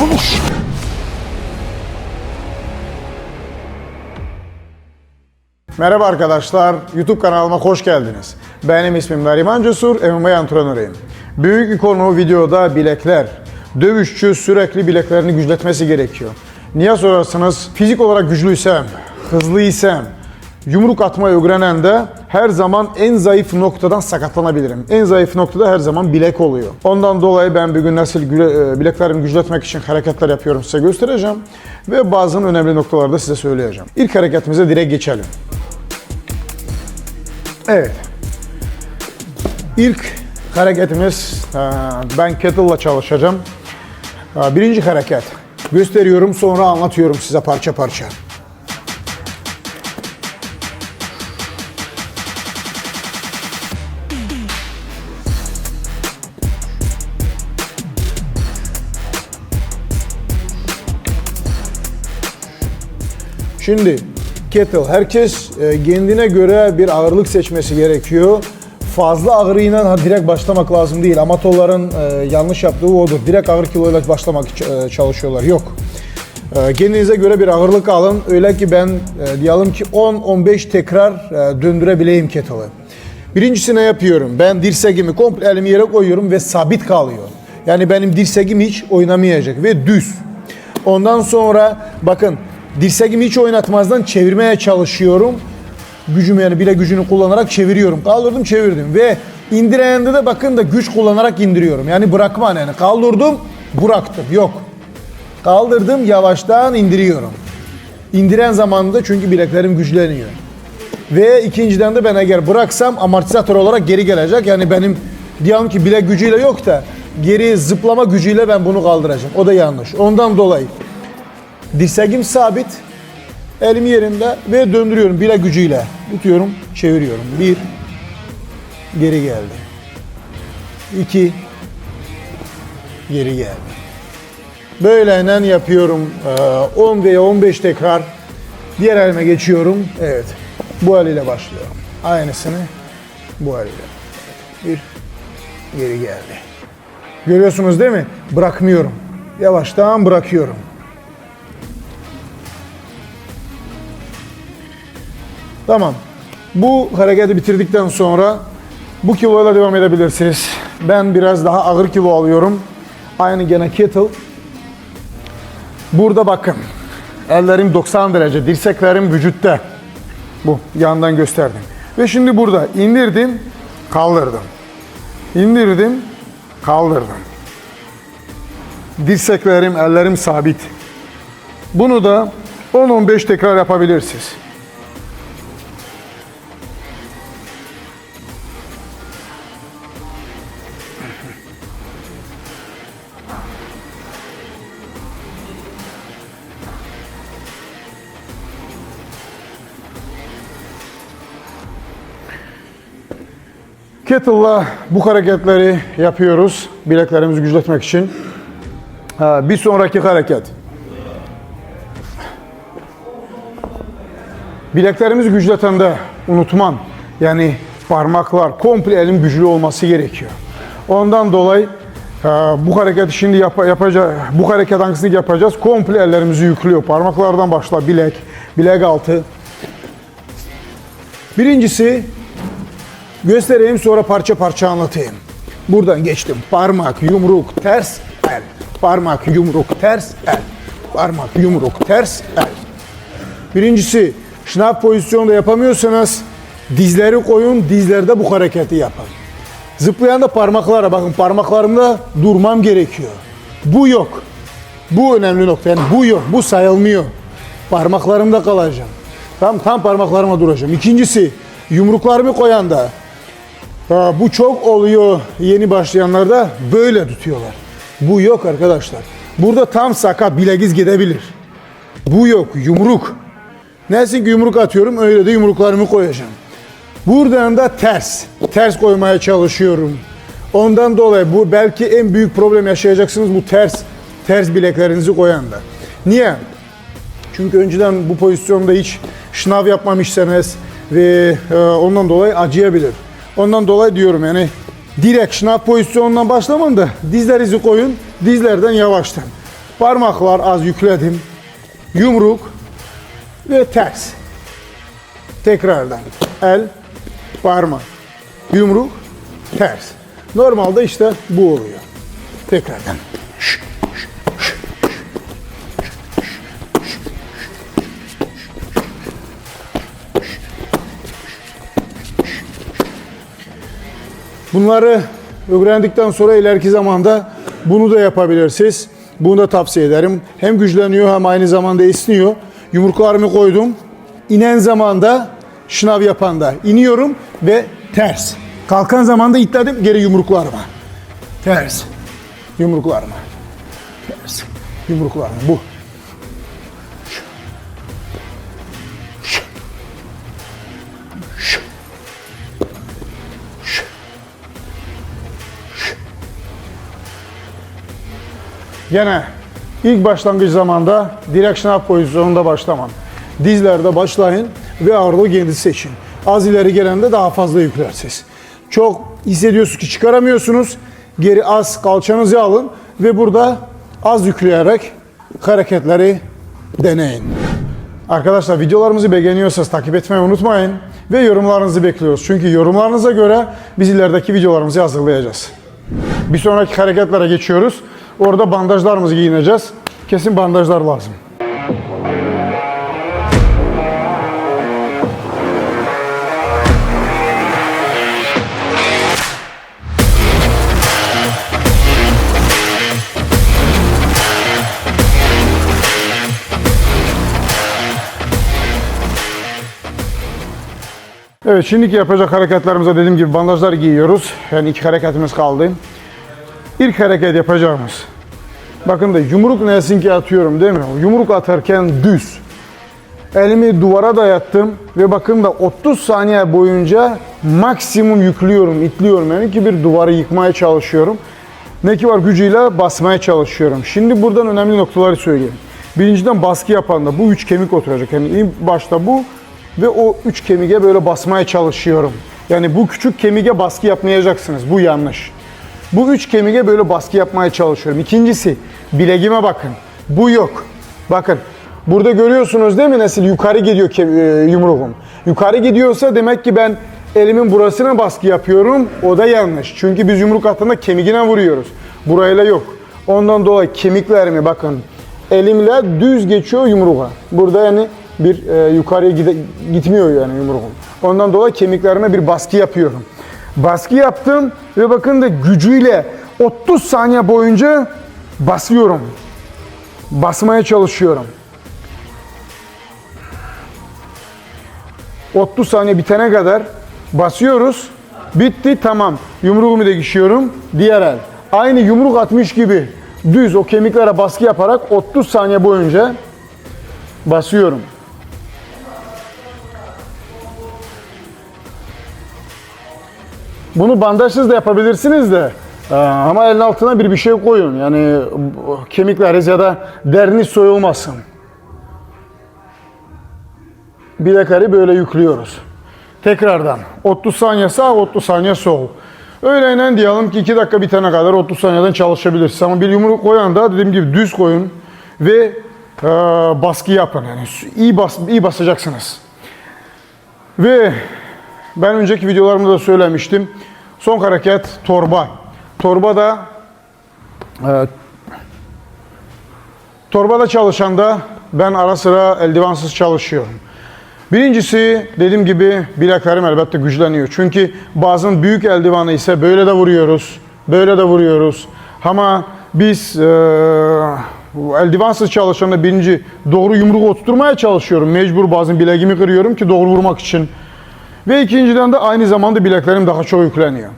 vamos! Merhaba arkadaşlar, YouTube kanalıma hoş geldiniz. Benim ismim Nariman Cesur, MMA antrenörüyüm. Büyük konu videoda bilekler. Dövüşçü sürekli bileklerini güçletmesi gerekiyor. Niye sorarsanız fizik olarak güçlüysem, hızlıysam, yumruk atmayı öğrenen de her zaman en zayıf noktadan sakatlanabilirim. En zayıf noktada her zaman bilek oluyor. Ondan dolayı ben bugün nasıl güle- e, bileklerimi güçletmek için hareketler yapıyorum size göstereceğim. Ve bazı önemli noktaları da size söyleyeceğim. İlk hareketimize direkt geçelim. Evet. İlk hareketimiz e, ben kettle'la çalışacağım. E, Birinci hareket. Gösteriyorum sonra anlatıyorum size parça parça. Şimdi kettle herkes e, kendine göre bir ağırlık seçmesi gerekiyor. Fazla ağırıyla direkt başlamak lazım değil. Amatörlerin e, yanlış yaptığı odur. Direkt ağır kiloyla başlamak e, çalışıyorlar. Yok. Kendinize göre bir ağırlık alın. Öyle ki ben diyelim ki 10-15 tekrar döndürebileyim kettle'ı. Birincisi ne yapıyorum? Ben dirseğimi komple elimi yere koyuyorum ve sabit kalıyor. Yani benim dirseğim hiç oynamayacak ve düz. Ondan sonra bakın dirseğimi hiç oynatmazdan çevirmeye çalışıyorum. Gücümü yani bile gücünü kullanarak çeviriyorum. Kaldırdım çevirdim ve indirende de bakın da güç kullanarak indiriyorum. Yani bırakma yani kaldırdım bıraktım yok. Kaldırdım yavaştan indiriyorum. İndiren zamanda çünkü bileklerim güçleniyor. Ve ikinciden de ben eğer bıraksam amortisatör olarak geri gelecek. Yani benim diyelim ki bilek gücüyle yok da geri zıplama gücüyle ben bunu kaldıracağım. O da yanlış. Ondan dolayı dirseğim sabit, elim yerinde ve döndürüyorum bilek gücüyle. Tutuyorum, çeviriyorum. Bir, geri geldi. İki, geri geldi. Böyleyle yapıyorum eee, 10 veya 15 tekrar. Diğer elime geçiyorum. Evet. Bu eliyle başlıyorum. Aynısını bu eliyle. Bir geri geldi. Görüyorsunuz değil mi? Bırakmıyorum. Yavaştan bırakıyorum. Tamam. Bu hareketi bitirdikten sonra bu kiloyla devam edebilirsiniz. Ben biraz daha ağır kilo alıyorum. Aynı gene kettle. Burada bakın. Ellerim 90 derece, dirseklerim vücutta. Bu yandan gösterdim. Ve şimdi burada indirdim, kaldırdım. İndirdim, kaldırdım. Dirseklerim, ellerim sabit. Bunu da 10-15 tekrar yapabilirsiniz. Kettle'la bu hareketleri yapıyoruz bileklerimizi güçletmek için. Bir sonraki hareket. Bileklerimizi güçletende unutman yani parmaklar komple elin güçlü olması gerekiyor. Ondan dolayı bu hareketi şimdi yap, yapacağız. Bu hareket hangisini yapacağız? Komple ellerimizi yüklüyor. Parmaklardan başla bilek, bilek altı. Birincisi Göstereyim sonra parça parça anlatayım. Buradan geçtim. Parmak, yumruk, ters, el. Parmak, yumruk, ters, el. Parmak, yumruk, ters, el. Birincisi şınav pozisyonda yapamıyorsanız dizleri koyun, dizlerde bu hareketi yapın. Zıplayan da parmaklara bakın parmaklarımda durmam gerekiyor. Bu yok. Bu önemli nokta. Yani bu yok. Bu sayılmıyor. Parmaklarımda kalacağım. Tam tam parmaklarıma duracağım. İkincisi yumruklarımı koyan da bu çok oluyor yeni başlayanlarda böyle tutuyorlar. Bu yok arkadaşlar. Burada tam sakat bilegiz gidebilir. Bu yok yumruk. Neyse ki yumruk atıyorum öyle de yumruklarımı koyacağım. Buradan da ters. Ters koymaya çalışıyorum. Ondan dolayı bu belki en büyük problem yaşayacaksınız bu ters ters bileklerinizi koyan da. Niye? Çünkü önceden bu pozisyonda hiç şınav yapmamışsanız ve e, ondan dolayı acıyabilir. Ondan dolayı diyorum yani direkt şınav pozisyonundan başlamayın da dizlerinizi koyun, dizlerden yavaştan. Parmaklar az yükledim, yumruk ve ters. Tekrardan. El, parmak, yumruk, ters. Normalde işte bu oluyor. Tekrardan. Bunları öğrendikten sonra ileriki zamanda bunu da yapabilirsiniz. Bunu da tavsiye ederim. Hem güçleniyor hem aynı zamanda esniyor. Yumruklarımı koydum. İnen zamanda şınav yapanda iniyorum ve ters. Kalkan zamanda itledim geri yumruklarıma. Ters. Yumruklarıma. Ters. Yumruklarıma. Bu. Gene ilk başlangıç zamanda direkt şınav pozisyonunda başlamam. Dizlerde başlayın ve ağırlığı kendi seçin. Az ileri gelende daha fazla yüklersiniz. Çok hissediyorsunuz ki çıkaramıyorsunuz. Geri az kalçanızı alın ve burada az yükleyerek hareketleri deneyin. Arkadaşlar videolarımızı beğeniyorsanız takip etmeyi unutmayın ve yorumlarınızı bekliyoruz. Çünkü yorumlarınıza göre biz ilerideki videolarımızı hazırlayacağız. Bir sonraki hareketlere geçiyoruz. Orada bandajlarımızı giyineceğiz. Kesin bandajlar lazım. Evet şimdiki yapacak hareketlerimize dediğim gibi bandajlar giyiyoruz. Yani iki hareketimiz kaldı. İlk hareket yapacağımız. Bakın da yumruk nesin ki atıyorum değil mi? Yumruk atarken düz. Elimi duvara dayattım ve bakın da 30 saniye boyunca maksimum yüklüyorum, itliyorum. Yani ki bir duvarı yıkmaya çalışıyorum. Ne ki var gücüyle basmaya çalışıyorum. Şimdi buradan önemli noktaları söyleyeyim. Birinciden baskı yapan da bu üç kemik oturacak. Yani ilk başta bu ve o üç kemike böyle basmaya çalışıyorum. Yani bu küçük kemike baskı yapmayacaksınız. Bu yanlış. Bu üç kemike böyle baskı yapmaya çalışıyorum. İkincisi bileğime bakın. Bu yok. Bakın burada görüyorsunuz değil mi nasıl yukarı gidiyor e, yumruğum. Yukarı gidiyorsa demek ki ben elimin burasına baskı yapıyorum. O da yanlış. Çünkü biz yumruk attığında kemiğine vuruyoruz. Burayla yok. Ondan dolayı kemiklerimi bakın elimle düz geçiyor yumruğa. Burada yani bir e, yukarıya gide- gitmiyor yani yumruğum. Ondan dolayı kemiklerime bir baskı yapıyorum. Baskı yaptım ve bakın da gücüyle 30 saniye boyunca basıyorum. Basmaya çalışıyorum. 30 saniye bitene kadar basıyoruz. Bitti tamam. Yumruğumu da geçiyorum. Diğer el. Aynı yumruk atmış gibi düz o kemiklere baskı yaparak 30 saniye boyunca basıyorum. Bunu bandajsız da yapabilirsiniz de. Ee, Ama elin altına bir bir şey koyun. Yani kemikleriniz ya da deriniz soyulmasın. Bilekleri böyle yüklüyoruz. Tekrardan 30 saniye sağ, 30 saniye sol. Öğleyle diyelim ki 2 dakika bitene kadar 30 saniyeden çalışabilirsiniz. Ama bir yumruk koyan da dediğim gibi düz koyun ve e, baskı yapın. Yani iyi, bas, iyi basacaksınız. Ve ben önceki videolarımda da söylemiştim. Son hareket torba. Torba da e, torbada çalışanda ben ara sıra eldivansız çalışıyorum. Birincisi dediğim gibi bileklerim elbette güçleniyor. Çünkü bazen büyük eldivanı ise böyle de vuruyoruz. Böyle de vuruyoruz. Ama biz e, eldivansız çalışanda birinci doğru yumruğu oturtmaya çalışıyorum. Mecbur bazen bileğimi kırıyorum ki doğru vurmak için. Ve ikinciden de aynı zamanda bileklerim daha çok yükleniyor.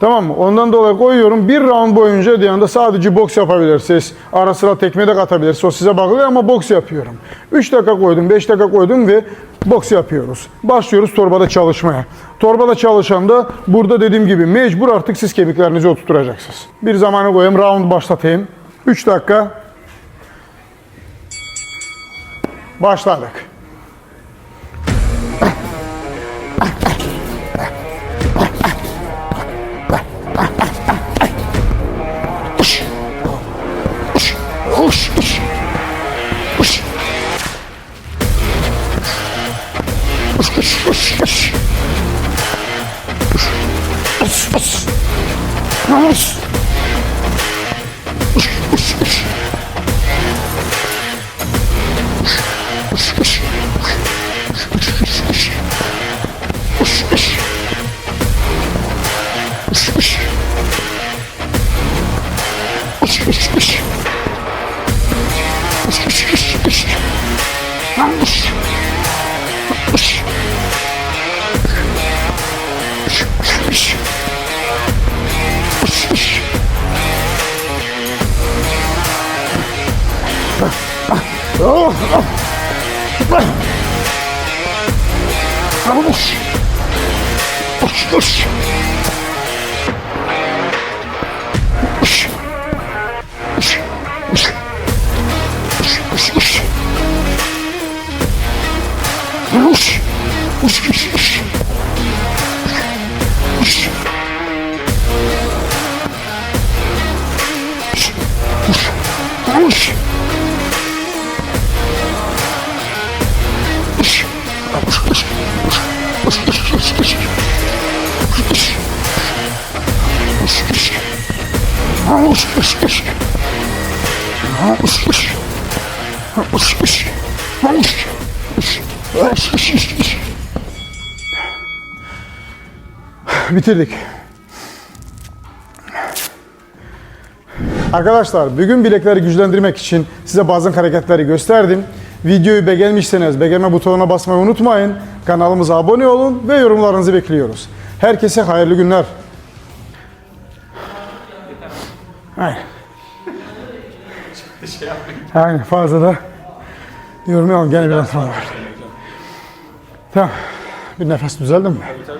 Tamam mı? Ondan dolayı koyuyorum. Bir round boyunca yanında sadece boks yapabilirsiniz. Ara sıra tekme de katabilirsiniz. O size bağlı ama boks yapıyorum. 3 dakika koydum, 5 dakika koydum ve boks yapıyoruz. Başlıyoruz torbada çalışmaya. Torbada çalışanda burada dediğim gibi mecbur artık siz kemiklerinizi oturtacaksınız. Bir zamanı koyayım, round başlatayım. 3 dakika. Başladık. Nice! Push! Bitirdik. Arkadaşlar bugün bilekleri güçlendirmek için size bazı hareketleri gösterdim. Videoyu beğenmişseniz beğenme butonuna basmayı unutmayın. Kanalımıza abone olun ve yorumlarınızı bekliyoruz. Herkese hayırlı günler. Aynen. Aynen fazla da yormayalım. Gene bir antrenman var. Tamam. Bir nefes düzeldi mi? Tabii tabii.